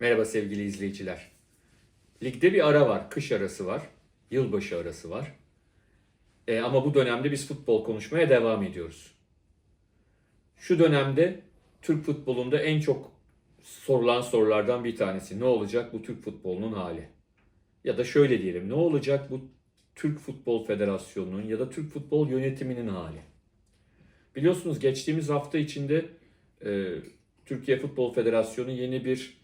Merhaba sevgili izleyiciler. Ligde bir ara var, kış arası var, yılbaşı arası var. E, ama bu dönemde biz futbol konuşmaya devam ediyoruz. Şu dönemde Türk futbolunda en çok sorulan sorulardan bir tanesi. Ne olacak bu Türk futbolunun hali? Ya da şöyle diyelim, ne olacak bu Türk Futbol Federasyonu'nun ya da Türk Futbol Yönetiminin hali? Biliyorsunuz geçtiğimiz hafta içinde e, Türkiye Futbol Federasyonu yeni bir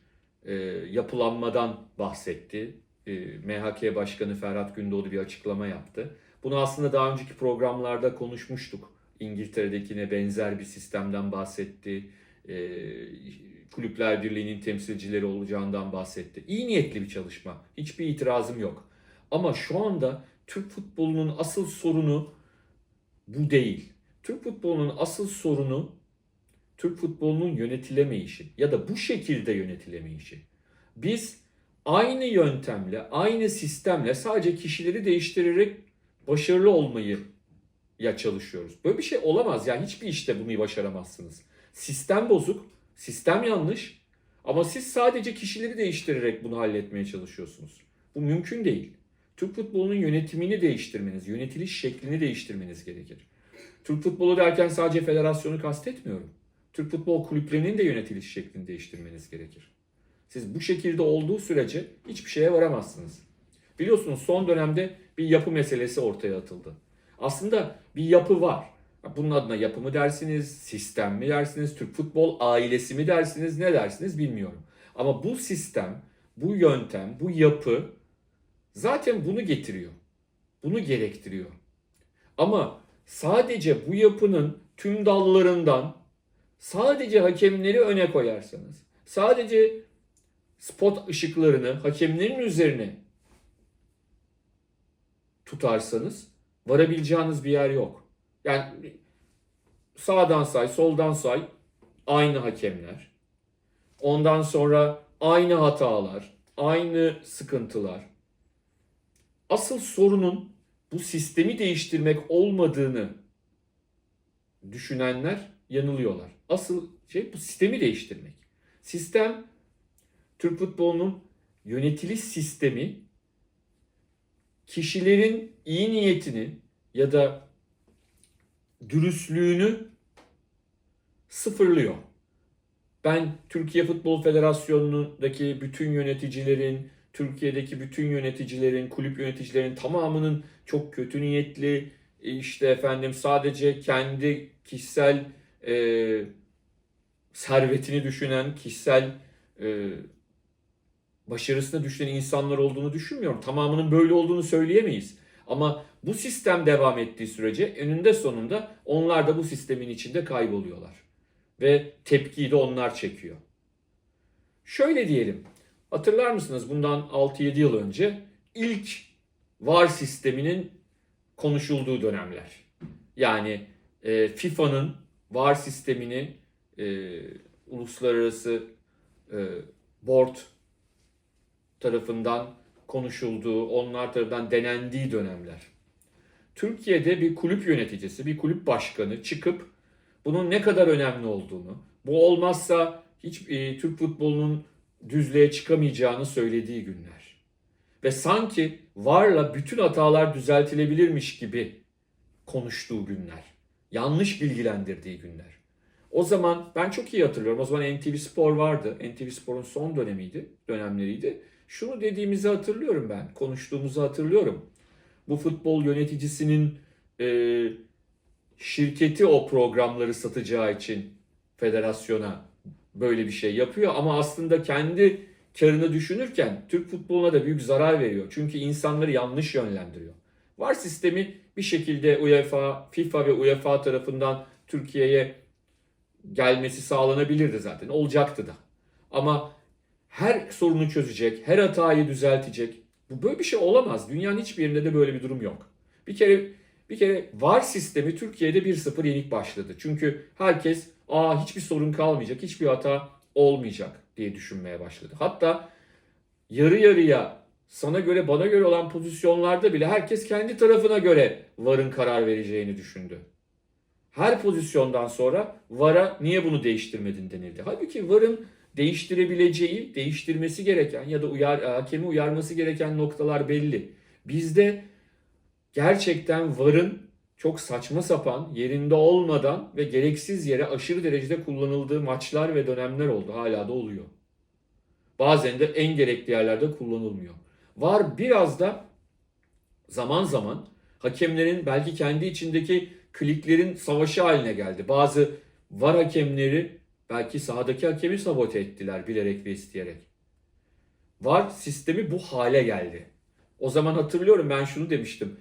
e, yapılanmadan bahsetti. E, MHK Başkanı Ferhat Gündoğdu bir açıklama yaptı. Bunu aslında daha önceki programlarda konuşmuştuk. İngiltere'dekine benzer bir sistemden bahsetti. E, Kulüpler Birliği'nin temsilcileri olacağından bahsetti. İyi niyetli bir çalışma. Hiçbir itirazım yok. Ama şu anda Türk futbolunun asıl sorunu bu değil. Türk futbolunun asıl sorunu Türk futbolunun yönetilemeyişi ya da bu şekilde yönetilemeyişi. Biz aynı yöntemle, aynı sistemle sadece kişileri değiştirerek başarılı olmayı ya çalışıyoruz. Böyle bir şey olamaz. Yani hiçbir işte bunu başaramazsınız. Sistem bozuk, sistem yanlış ama siz sadece kişileri değiştirerek bunu halletmeye çalışıyorsunuz. Bu mümkün değil. Türk futbolunun yönetimini değiştirmeniz, yönetiliş şeklini değiştirmeniz gerekir. Türk futbolu derken sadece federasyonu kastetmiyorum. Türk futbol kulüplerinin de yönetiliş şeklini değiştirmeniz gerekir. Siz bu şekilde olduğu sürece hiçbir şeye varamazsınız. Biliyorsunuz son dönemde bir yapı meselesi ortaya atıldı. Aslında bir yapı var. Bunun adına yapı mı dersiniz, sistem mi dersiniz, Türk futbol ailesi mi dersiniz, ne dersiniz bilmiyorum. Ama bu sistem, bu yöntem, bu yapı zaten bunu getiriyor. Bunu gerektiriyor. Ama sadece bu yapının tüm dallarından sadece hakemleri öne koyarsanız, sadece spot ışıklarını hakemlerin üzerine tutarsanız varabileceğiniz bir yer yok. Yani sağdan say, soldan say aynı hakemler. Ondan sonra aynı hatalar, aynı sıkıntılar. Asıl sorunun bu sistemi değiştirmek olmadığını düşünenler yanılıyorlar. Asıl şey bu sistemi değiştirmek. Sistem Türk futbolunun yönetiliş sistemi kişilerin iyi niyetini ya da dürüstlüğünü sıfırlıyor. Ben Türkiye Futbol Federasyonu'ndaki bütün yöneticilerin, Türkiye'deki bütün yöneticilerin, kulüp yöneticilerin tamamının çok kötü niyetli, işte efendim sadece kendi kişisel e, servetini düşünen, kişisel e, başarısını düşünen insanlar olduğunu düşünmüyorum. Tamamının böyle olduğunu söyleyemeyiz. Ama bu sistem devam ettiği sürece önünde sonunda onlar da bu sistemin içinde kayboluyorlar. Ve tepkiyi de onlar çekiyor. Şöyle diyelim. Hatırlar mısınız bundan 6-7 yıl önce ilk VAR sisteminin konuşulduğu dönemler. Yani e, FIFA'nın VAR sistemini e, uluslararası e, board tarafından konuşulduğu, onlar tarafından denendiği dönemler. Türkiye'de bir kulüp yöneticisi, bir kulüp başkanı çıkıp bunun ne kadar önemli olduğunu, bu olmazsa hiç e, Türk futbolunun düzlüğe çıkamayacağını söylediği günler. Ve sanki varla bütün hatalar düzeltilebilirmiş gibi konuştuğu günler. Yanlış bilgilendirdiği günler. O zaman ben çok iyi hatırlıyorum. O zaman NTV Spor vardı. NTV Spor'un son dönemiydi, dönemleriydi. Şunu dediğimizi hatırlıyorum ben. Konuştuğumuzu hatırlıyorum. Bu futbol yöneticisinin e, şirketi o programları satacağı için federasyona böyle bir şey yapıyor ama aslında kendi karını düşünürken Türk futboluna da büyük zarar veriyor. Çünkü insanları yanlış yönlendiriyor. Var sistemi bir şekilde UEFA, FIFA ve UEFA tarafından Türkiye'ye gelmesi sağlanabilirdi zaten. Olacaktı da. Ama her sorunu çözecek, her hatayı düzeltecek. Bu böyle bir şey olamaz. Dünyanın hiçbir yerinde de böyle bir durum yok. Bir kere bir kere VAR sistemi Türkiye'de 1-0 yenik başladı. Çünkü herkes aa hiçbir sorun kalmayacak, hiçbir hata olmayacak diye düşünmeye başladı. Hatta yarı yarıya sana göre bana göre olan pozisyonlarda bile herkes kendi tarafına göre VAR'ın karar vereceğini düşündü. Her pozisyondan sonra VAR'a niye bunu değiştirmedin denildi. Halbuki VAR'ın değiştirebileceği, değiştirmesi gereken ya da uyar, hakemi uyarması gereken noktalar belli. Bizde gerçekten VAR'ın çok saçma sapan, yerinde olmadan ve gereksiz yere aşırı derecede kullanıldığı maçlar ve dönemler oldu. Hala da oluyor. Bazen de en gerekli yerlerde kullanılmıyor. VAR biraz da zaman zaman hakemlerin belki kendi içindeki kliklerin savaşı haline geldi. Bazı VAR hakemleri belki sahadaki hakemi sabote ettiler bilerek ve isteyerek. VAR sistemi bu hale geldi. O zaman hatırlıyorum ben şunu demiştim.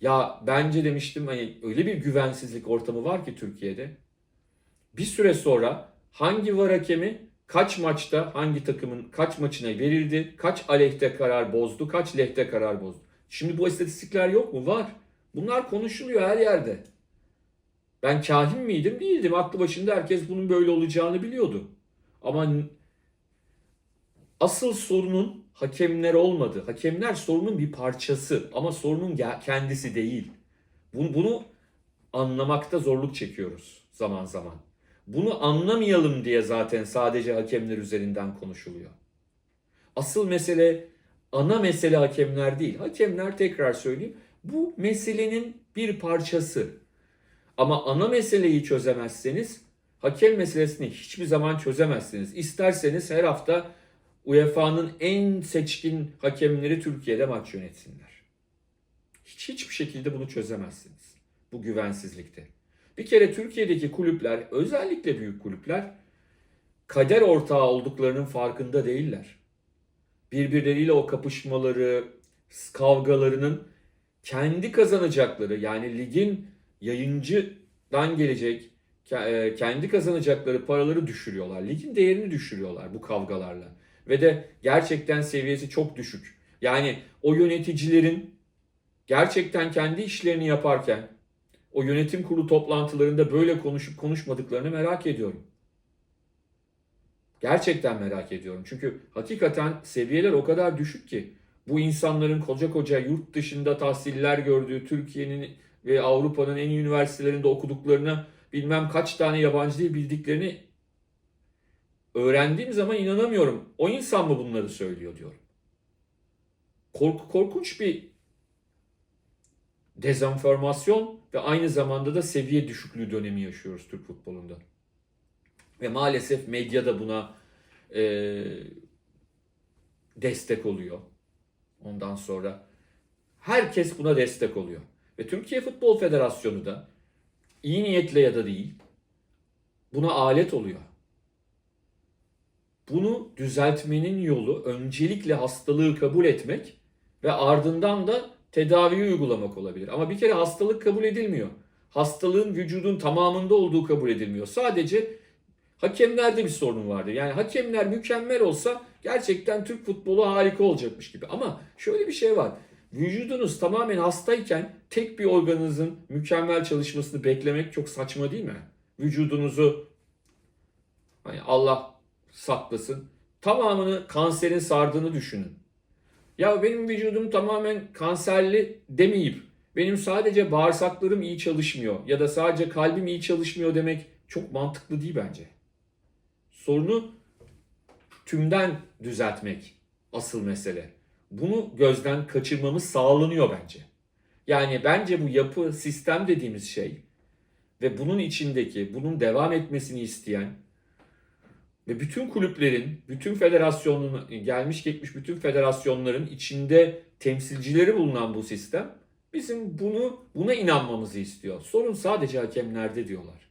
Ya bence demiştim hani öyle bir güvensizlik ortamı var ki Türkiye'de. Bir süre sonra hangi var hakemi kaç maçta hangi takımın kaç maçına verildi, kaç aleyhte karar bozdu, kaç lehte karar bozdu. Şimdi bu istatistikler yok mu? Var. Bunlar konuşuluyor her yerde. Ben kahin miydim? Değildim. Aklı başında herkes bunun böyle olacağını biliyordu. Ama asıl sorunun hakemler olmadı. Hakemler sorunun bir parçası ama sorunun kendisi değil. Bunu, bunu anlamakta zorluk çekiyoruz zaman zaman. Bunu anlamayalım diye zaten sadece hakemler üzerinden konuşuluyor. Asıl mesele ana mesele hakemler değil. Hakemler tekrar söyleyeyim bu meselenin bir parçası. Ama ana meseleyi çözemezseniz hakem meselesini hiçbir zaman çözemezsiniz. İsterseniz her hafta UEFA'nın en seçkin hakemleri Türkiye'de maç yönetsinler. Hiç hiçbir şekilde bunu çözemezsiniz. Bu güvensizlikte. Bir kere Türkiye'deki kulüpler, özellikle büyük kulüpler kader ortağı olduklarının farkında değiller. Birbirleriyle o kapışmaları, kavgalarının kendi kazanacakları yani ligin yayıncıdan gelecek e, kendi kazanacakları paraları düşürüyorlar. Ligin değerini düşürüyorlar bu kavgalarla. Ve de gerçekten seviyesi çok düşük. Yani o yöneticilerin gerçekten kendi işlerini yaparken o yönetim kurulu toplantılarında böyle konuşup konuşmadıklarını merak ediyorum. Gerçekten merak ediyorum. Çünkü hakikaten seviyeler o kadar düşük ki bu insanların koca koca yurt dışında tahsiller gördüğü Türkiye'nin ve Avrupa'nın en iyi üniversitelerinde okuduklarını bilmem kaç tane yabancı dil bildiklerini öğrendiğim zaman inanamıyorum. O insan mı bunları söylüyor diyorum. Kork korkunç bir dezenformasyon ve aynı zamanda da seviye düşüklüğü dönemi yaşıyoruz Türk futbolunda. Ve maalesef medya da buna e, destek oluyor. Ondan sonra herkes buna destek oluyor. Ve Türkiye Futbol Federasyonu da iyi niyetle ya da değil buna alet oluyor. Bunu düzeltmenin yolu öncelikle hastalığı kabul etmek ve ardından da tedaviyi uygulamak olabilir. Ama bir kere hastalık kabul edilmiyor. Hastalığın vücudun tamamında olduğu kabul edilmiyor. Sadece hakemlerde bir sorun vardı. Yani hakemler mükemmel olsa gerçekten Türk futbolu harika olacakmış gibi. Ama şöyle bir şey var. Vücudunuz tamamen hastayken tek bir organınızın mükemmel çalışmasını beklemek çok saçma değil mi? Vücudunuzu hani Allah saklasın. Tamamını kanserin sardığını düşünün. Ya benim vücudum tamamen kanserli demeyip benim sadece bağırsaklarım iyi çalışmıyor ya da sadece kalbim iyi çalışmıyor demek çok mantıklı değil bence. Sorunu tümden düzeltmek asıl mesele. Bunu gözden kaçırmamız sağlanıyor bence. Yani bence bu yapı sistem dediğimiz şey ve bunun içindeki, bunun devam etmesini isteyen ve bütün kulüplerin, bütün federasyonun gelmiş geçmiş bütün federasyonların içinde temsilcileri bulunan bu sistem bizim bunu buna inanmamızı istiyor. Sorun sadece hakemlerde diyorlar.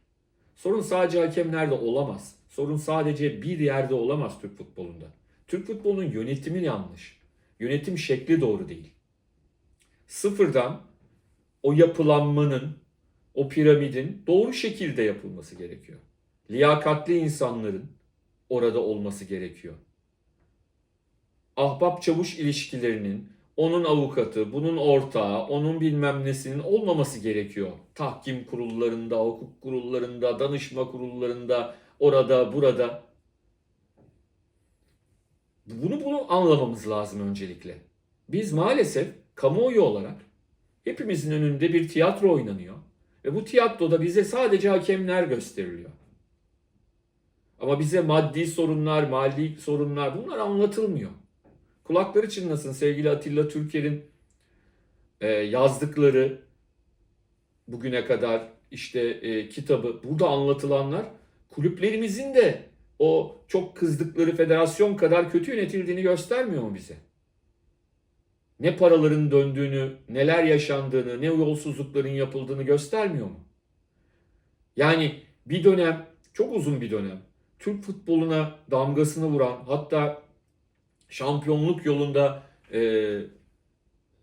Sorun sadece hakemlerde olamaz. Sorun sadece bir yerde olamaz Türk futbolunda. Türk futbolunun yönetimi yanlış. Yönetim şekli doğru değil. Sıfırdan o yapılanmanın, o piramidin doğru şekilde yapılması gerekiyor. Liyakatli insanların, orada olması gerekiyor. Ahbap çavuş ilişkilerinin, onun avukatı, bunun ortağı, onun bilmem nesinin olmaması gerekiyor. Tahkim kurullarında, hukuk kurullarında, danışma kurullarında, orada, burada. Bunu bunu anlamamız lazım öncelikle. Biz maalesef kamuoyu olarak hepimizin önünde bir tiyatro oynanıyor ve bu tiyatroda bize sadece hakemler gösteriliyor. Ama bize maddi sorunlar, mali sorunlar bunlar anlatılmıyor. Kulakları çınlasın sevgili Atilla Türker'in e, yazdıkları bugüne kadar işte e, kitabı burada anlatılanlar kulüplerimizin de o çok kızdıkları federasyon kadar kötü yönetildiğini göstermiyor mu bize? Ne paraların döndüğünü, neler yaşandığını, ne yolsuzlukların yapıldığını göstermiyor mu? Yani bir dönem, çok uzun bir dönem Türk futboluna damgasını vuran hatta şampiyonluk yolunda e,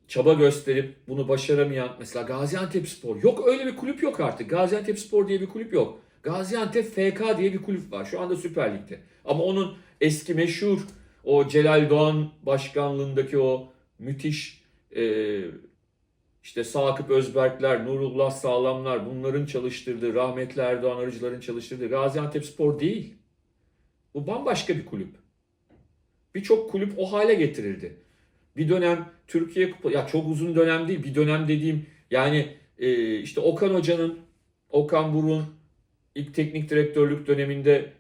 çaba gösterip bunu başaramayan mesela Gaziantep Spor. Yok öyle bir kulüp yok artık. Gaziantep Spor diye bir kulüp yok. Gaziantep FK diye bir kulüp var. Şu anda Süper Lig'de. Ama onun eski meşhur o Celal Doğan başkanlığındaki o müthiş e, işte Sakıp Özberkler, Nurullah Sağlamlar bunların çalıştırdığı, rahmetli Erdoğan Arıcıların çalıştırdığı Gaziantep Spor değil. Bu bambaşka bir kulüp. Birçok kulüp o hale getirildi. Bir dönem Türkiye Kupa, ya çok uzun dönem değil, bir dönem dediğim yani e, işte Okan Hoca'nın, Okan Buruk'un ilk teknik direktörlük döneminde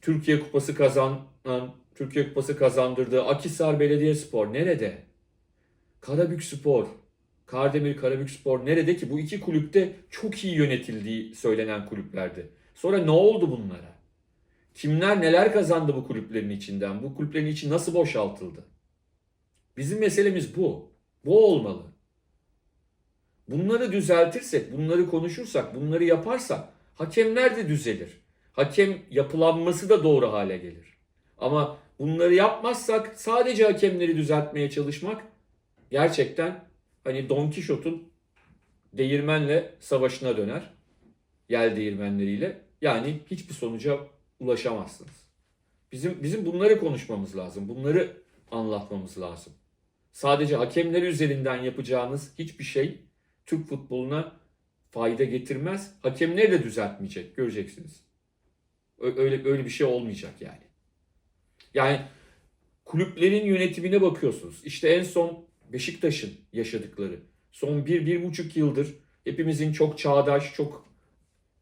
Türkiye Kupası kazanan, Türkiye Kupası kazandırdığı Akhisar Belediyespor nerede? Karabük Spor, Kardemir Karabük Spor nerede ki? Bu iki kulüpte çok iyi yönetildiği söylenen kulüplerdi. Sonra ne oldu bunlara? Kimler neler kazandı bu kulüplerin içinden? Bu kulüplerin içi nasıl boşaltıldı? Bizim meselemiz bu. Bu olmalı. Bunları düzeltirsek, bunları konuşursak, bunları yaparsak hakemler de düzelir. Hakem yapılanması da doğru hale gelir. Ama bunları yapmazsak sadece hakemleri düzeltmeye çalışmak gerçekten hani Don Kişot'un değirmenle savaşına döner. Yel değirmenleriyle. Yani hiçbir sonuca ulaşamazsınız. Bizim bizim bunları konuşmamız lazım. Bunları anlatmamız lazım. Sadece hakemler üzerinden yapacağınız hiçbir şey Türk futboluna fayda getirmez. Hakemleri de düzeltmeyecek. Göreceksiniz. Öyle öyle bir şey olmayacak yani. Yani kulüplerin yönetimine bakıyorsunuz. İşte en son Beşiktaş'ın yaşadıkları. Son bir, bir buçuk yıldır hepimizin çok çağdaş, çok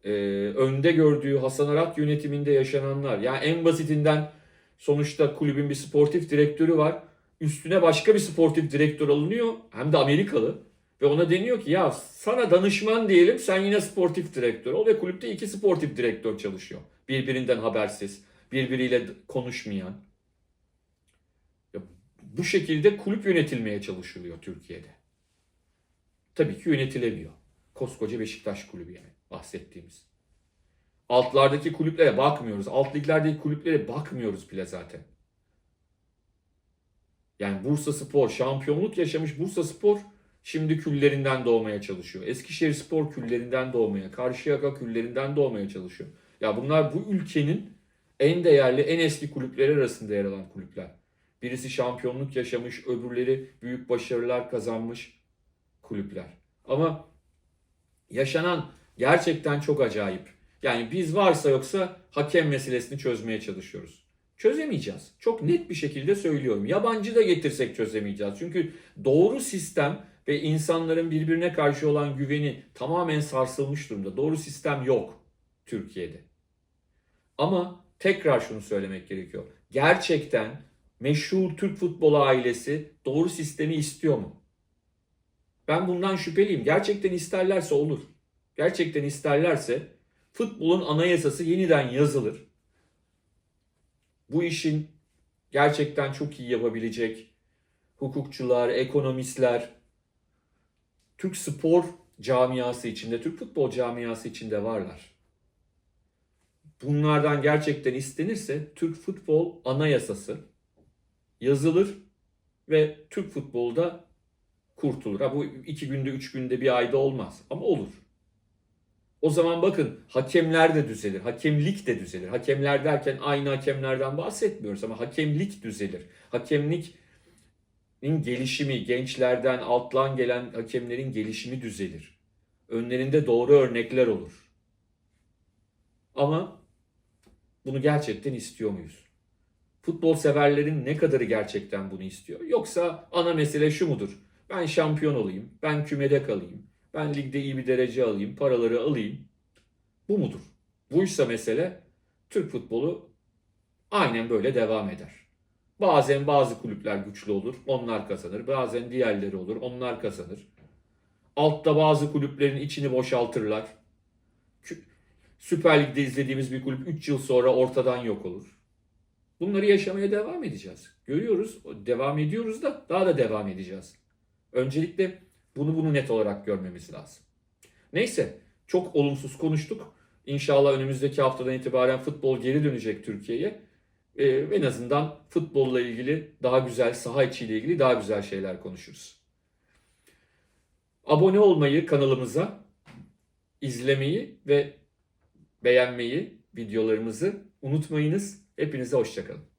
e, önde gördüğü Hasan Arat yönetiminde yaşananlar. Yani en basitinden sonuçta kulübün bir sportif direktörü var. Üstüne başka bir sportif direktör alınıyor. Hem de Amerikalı. Ve ona deniyor ki ya sana danışman diyelim sen yine sportif direktör ol. Ve kulüpte iki sportif direktör çalışıyor. Birbirinden habersiz. Birbiriyle konuşmayan. Ya, bu şekilde kulüp yönetilmeye çalışılıyor Türkiye'de. Tabii ki yönetilemiyor. Koskoca Beşiktaş kulübü yani bahsettiğimiz. Altlardaki kulüplere bakmıyoruz. Alt liglerdeki kulüplere bakmıyoruz bile zaten. Yani Bursa Spor şampiyonluk yaşamış Bursa Spor şimdi küllerinden doğmaya çalışıyor. Eskişehir Spor küllerinden doğmaya, Karşıyaka küllerinden doğmaya çalışıyor. Ya bunlar bu ülkenin en değerli, en eski kulüpleri arasında yer alan kulüpler. Birisi şampiyonluk yaşamış, öbürleri büyük başarılar kazanmış kulüpler. Ama yaşanan gerçekten çok acayip. Yani biz varsa yoksa hakem meselesini çözmeye çalışıyoruz. Çözemeyeceğiz. Çok net bir şekilde söylüyorum. Yabancı da getirsek çözemeyeceğiz. Çünkü doğru sistem ve insanların birbirine karşı olan güveni tamamen sarsılmış durumda. Doğru sistem yok Türkiye'de. Ama tekrar şunu söylemek gerekiyor. Gerçekten meşhur Türk futbolu ailesi doğru sistemi istiyor mu? Ben bundan şüpheliyim. Gerçekten isterlerse olur. Gerçekten isterlerse futbolun anayasası yeniden yazılır. Bu işin gerçekten çok iyi yapabilecek hukukçular, ekonomistler, Türk spor camiası içinde, Türk futbol camiası içinde varlar. Bunlardan gerçekten istenirse Türk futbol anayasası yazılır ve Türk futbolu da kurtulur. Ha bu iki günde, üç günde, bir ayda olmaz ama olur. O zaman bakın hakemler de düzelir, hakemlik de düzelir. Hakemler derken aynı hakemlerden bahsetmiyoruz ama hakemlik düzelir. Hakemlikin gelişimi, gençlerden alttan gelen hakemlerin gelişimi düzelir. Önlerinde doğru örnekler olur. Ama bunu gerçekten istiyor muyuz? Futbol severlerin ne kadarı gerçekten bunu istiyor? Yoksa ana mesele şu mudur? Ben şampiyon olayım, ben kümede kalayım, ben ligde iyi bir derece alayım, paraları alayım. Bu mudur? Buysa mesele Türk futbolu aynen böyle devam eder. Bazen bazı kulüpler güçlü olur, onlar kazanır. Bazen diğerleri olur, onlar kazanır. Altta bazı kulüplerin içini boşaltırlar. Süper Lig'de izlediğimiz bir kulüp 3 yıl sonra ortadan yok olur. Bunları yaşamaya devam edeceğiz. Görüyoruz, devam ediyoruz da daha da devam edeceğiz. Öncelikle bunu bunu net olarak görmemiz lazım. Neyse, çok olumsuz konuştuk. İnşallah önümüzdeki haftadan itibaren futbol geri dönecek Türkiye'ye. Ee, en azından futbolla ilgili daha güzel, saha içiyle ilgili daha güzel şeyler konuşuruz. Abone olmayı kanalımıza, izlemeyi ve beğenmeyi videolarımızı unutmayınız. Hepinize hoşçakalın.